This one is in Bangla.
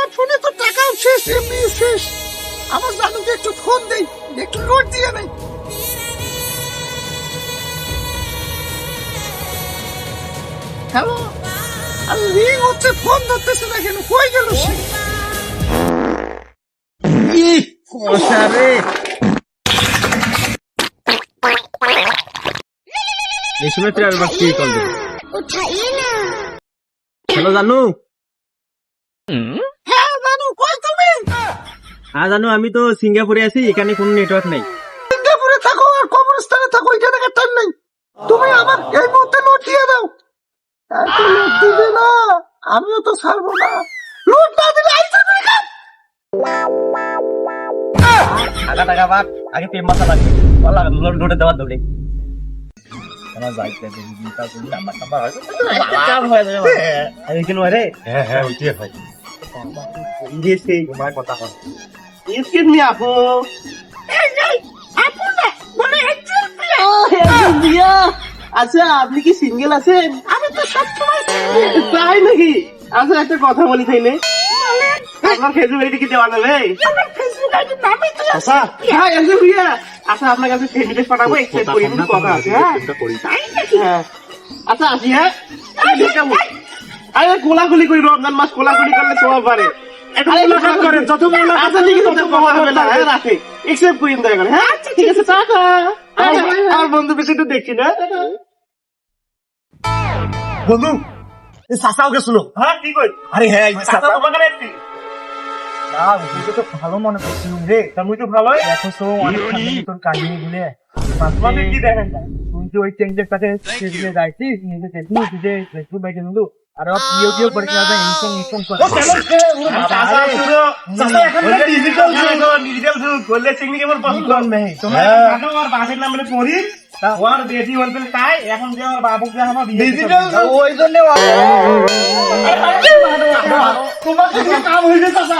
আমার ফোনে তো টাকাও শেষ এমনি শেষ। আমার জানুকে একটু ফোন দেই একটু নোট দিয়ে নেই। হ্যালো? আর রিং হচ্ছে ফোন ধরতেছে না কেন? কই গেল সে? এই সময় তুই আবার কি কল দিবি? হ্যালো জানু? হ্যাঁ জানু আমি তো সিঙ্গাপুরে আছি এখানে কোনো নেটওয়ার্ক নেই। সিঙ্গাপুরে থাকো আর কবরস্থানে থাকো এখানে টাইম নেই। তুমি আমার এই মুহূর্তে নোট দিয়ে দাও। এত নোট দিবে না আমিও তো ছাড়বো না। নোট না দিলে আইসা করে খাও। টাকা টাকা বাদ। আগে পেম মাথা লাগবে বলা লোডে দেওয়ার দৌড়ে। আমার যাইতে দিবি তারপর নাম্বার নাম্বার হয়। কাম হয়ে যাবে আমি কেন রে হ্যাঁ হ্যাঁ ওইটাই হয়। দিয়েছি তোমার কথা কর এক্সকিউজ মি আপু আপু না মানে একজন প্রিয়া। দিয়া আচ্ছা আপনি কি সিঙ্গেল আছেন আমি তো সবসময় তাই নাকি আচ্ছা একটা কথা বলি তাইলে আপনার ফেসবুক আইডি কি দেওয়া যাবে আমার ফেসবুক আইডি নামই তো আছে আচ্ছা হ্যাঁ একজন ভাইয়া আচ্ছা আপনার কাছে ফ্রেন্ড রিকোয়েস্ট পাঠাবো এক্সেপ্ট করি কথা আছে হ্যাঁ হ্যাঁ আচ্ছা আসি হ্যাঁ আরে কোলাকুলি করি রমজান মাস কোলাকুলি করলে সবাই পারে আরে মোলাকাত করেন যত মোলাকাত আচ্ছা তত কথা হবে না হ্যাঁ রাখি। এক্সেপ্ট করি দয়া করে হ্যাঁ? ঠিক আছে টাটা। আমার- আমার বন্ধু বেশি তো দেখছি না বন্ধু এই চাচাও গেছিল হ্যাঁ ঠিক আরে হ্যাঁ তোমাকে দেখছি। না বুঝতে তো ভালো মনে করছিলাম রে। তা মুই তো দেখো তো অনেক তোর কাহিনী গুলে। তোমাকে কি দেখেন? তুই যে ওই চেঞ্জের কাছে সেদিকে যাইছি। নিজে দেখলি যে একটু বাইকে আর ও পিও করে কিনা যায় ইনকম ইনকম করে চাচা শুনো চাচা এখন ডিজিটাল যুগ ডিজিটাল যুগ করলে টেকনিক এমন পছন্দ নেই তোমরা থাকো আর বাসের নাম বলে পড়ি ওর বেটি বলতে তাই এখন যে আমার বাবুকে আমার বিয়ে ডিজিটাল ওই জন্য তোমাকে কাম হইছে চাচা